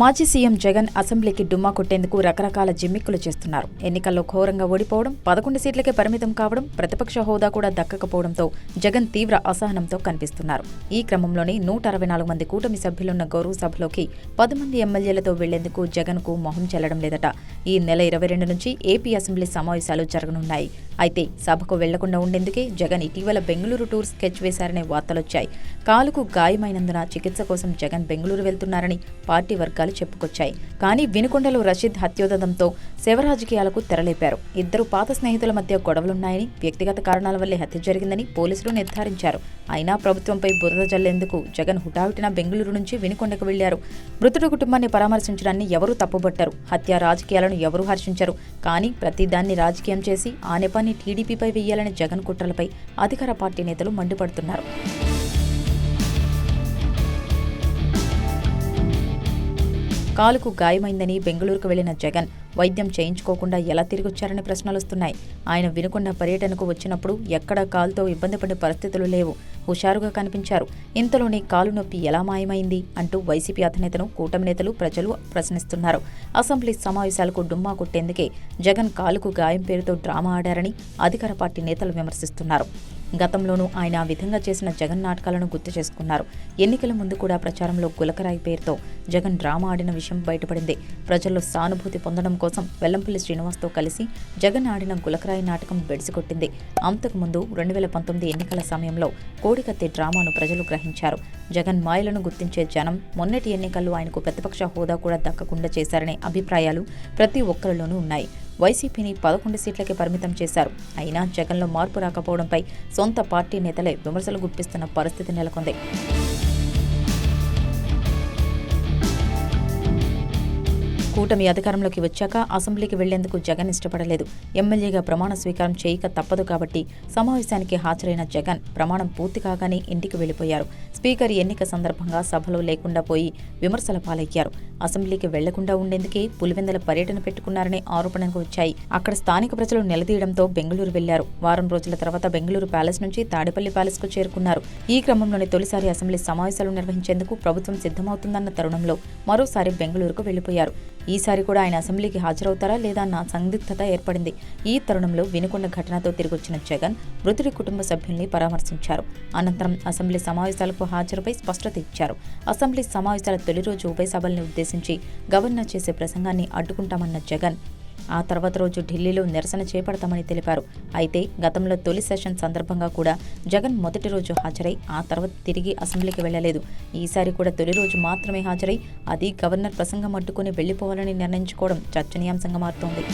మాజీ సీఎం జగన్ అసెంబ్లీకి డుమ్మా కొట్టేందుకు రకరకాల జిమ్మిక్కులు చేస్తున్నారు. ఎన్నికల్లో ఘోరంగా ఓడిపోవడం పదకొండు సీట్లకే పరిమితం కావడం ప్రతిపక్ష హోదా కూడా దక్కకపోవడంతో జగన్ తీవ్ర అసహనంతో కనిపిస్తున్నారు. ఈ క్రమంలోనే నూట అరవై నాలుగు మంది కూటమి సభ్యులున్న గౌరవ సభలోకి పది మంది ఎమ్మెల్యేలతో వెళ్ళేందుకు జగన్కు మొహం చెల్లడం లేదట. ఈ నెల ఇరవై రెండు నుంచి ఏపీ అసెంబ్లీ సమావేశాలు జరగనున్నాయి. అయితే సభకు వెళ్ళకుండా ఉండేందుకే జగన్ ఇటీవల బెంగళూరు టూర్ స్కెచ్ వేశారనే వార్తలొచ్చాయి. కాలుకు గాయమైనందున చికిత్స కోసం జగన్ బెంగళూరు వెళ్తున్నారని పార్టీ వర్గాలు చెప్పుకొచ్చాయి. కానీ వినుకొండలో రషీద్ హత్యోదంతంతో శవ రాజకీయాలకు తెరలేపారు. ఇద్దరు పాత స్నేహితుల మధ్య గొడవలున్నాయని వ్యక్తిగత కారణాల వల్లే హత్య జరిగిందని పోలీసులు నిర్ధారించారు. అయినా ప్రభుత్వంపై బురద జల్లేందుకు జగన్ హుటాహుటిన బెంగళూరు నుంచి వినుకొండకు వెళ్ళారు. మృతుడు కుటుంబాన్ని పరామర్శించడాన్ని ఎవరూ తప్పుబట్టారు. హత్య రాజకీయాలను ఎవరూ హర్షించరు. కానీ ప్రతిదాన్ని రాజకీయం చేసి ఆ నెపాన్ని టీడీపీపై వెయ్యాలని జగన్ కుట్రలపై అధికార పార్టీ నేతలు మండిపడుతున్నారు. కాలుకు గాయమైందని బెంగళూరుకు వెళ్ళిన జగన్ వైద్యం చేయించుకోకుండా ఎలా తిరిగొచ్చారని ప్రశ్నలొస్తున్నాయి. ఆయన వినుకున్న పర్యటనకు వచ్చినప్పుడు ఎక్కడా కాలుతో ఇబ్బంది పడే పరిస్థితులు లేవు. హుషారుగా కనిపించారు. ఇంతలోనే కాలు నొప్పి ఎలా మాయమైంది? అంటూ వైసీపీ అధినేతను కూటమి నేతలు ప్రజలు ప్రశ్నిస్తున్నారు. అసెంబ్లీ సమావేశాలకు డుమ్మా కొట్టేందుకే జగన్ కాలుకు గాయం పేరుతో డ్రామా ఆడారని అధికార పార్టీ నేతలు విమర్శిస్తున్నారు. గతంలోనూ ఆయన ఆ విధంగా చేసిన జగన్ నాటకాలను గుర్తు చేసుకున్నారు. ఎన్నికల ముందు కూడా ప్రచారంలో గులకరాయి పేరుతో జగన్ డ్రామా ఆడిన విషయం బయటపడింది. ప్రజల్లో సానుభూతి పొందడం కోసం వెల్లంపల్లి శ్రీనివాస్తో కలిసి జగన్ ఆడిన గులకరాయి నాటకం బెడిసికొట్టింది. అంతకుముందు రెండు వేల పంతొమ్మిది ఎన్నికల సమయంలో కోడికత్తి డ్రామాను ప్రజలు గ్రహించారు. జగన్ మాయలను గుర్తించే జనం మొన్నటి ఎన్నికల్లో ఆయనకు ప్రతిపక్ష హోదా కూడా దక్కకుండా చేశారనే అభిప్రాయాలు ప్రతి ఒక్కరిలోనూ ఉన్నాయి. వైసీపీని పదకొండు సీట్లకే పరిమితం చేశారు. అయినా జగన్లో మార్పు రాకపోవడంపై సొంత పార్టీ నేతలే విమర్శలు గుప్పిస్తున్న పరిస్థితి నెలకొంది. కూటమి అధికారంలోకి వచ్చాక అసెంబ్లీకి వెళ్ళేందుకు జగన్ ఇష్టపడలేదు. ఎమ్మెల్యేగా ప్రమాణ స్వీకారం చేయక తప్పదు కాబట్టి సమావేశానికి హాజరైన జగన్ ప్రమాణం పూర్తి కాగానే ఇంటికి వెళ్ళిపోయారు స్పీకర్ ఎన్నిక సందర్భంగా సభలో లేకుండా పోయి విమర్శల పాలయ్యారు అసెంబ్లీకి వెళ్ళకుండా ఉండేందుకే పులివెందల పర్యటన పెట్టుకున్నారనే ఆరోపణలు వచ్చాయి. అక్కడ స్థానిక ప్రజలు నిలదీయడంతో బెంగళూరు వెళ్ళారు. వారం రోజుల తర్వాత బెంగళూరు ప్యాలెస్ నుంచి తాడేపల్లి ప్యాలెస్కు చేరుకున్నారు. ఈ క్రమంలోనే తొలిసారి అసెంబ్లీ సమావేశాలు నిర్వహించేందుకు ప్రభుత్వం సిద్ధమవుతుందన్న తరుణంలో మరోసారి బెంగళూరుకు వెళ్ళిపోయారు. ఈసారి కూడా ఆయన అసెంబ్లీకి హాజరవుతారా లేదా నా సందిగ్ధత ఏర్పడింది. ఈ తరుణంలో వినుకొండ ఘటనతో తిరిగొచ్చిన జగన్ మృతుడి కుటుంబ సభ్యుల్ని పరామర్శించారు. అనంతరం అసెంబ్లీ సమావేశాలకు హాజరుపై స్పష్టత ఇచ్చారు. అసెంబ్లీ సమావేశాల తొలి రోజు ఉభయ సభల్ని ఉద్దేశించి గవర్నర్ చేసే ప్రసంగాన్ని అడ్డుకుంటామన్న జగన్. ఆ తర్వాత రోజు ఢిల్లీలో నిరసన చేపడతామని తెలిపారు. అయితే గతంలో తొలి సెషన్ సందర్భంగా కూడా జగన్ మొదటి రోజు హాజరై ఆ తర్వాత తిరిగి అసెంబ్లీకి వెళ్ళలేదు ఈసారి కూడా తొలి రోజు మాత్రమే హాజరై అది గవర్నర్ ప్రసంగం అడ్డుకుని వెళ్ళిపోవాలని నిర్ణయించుకోవడం చర్చనీయాంశంగా మారుతోంది.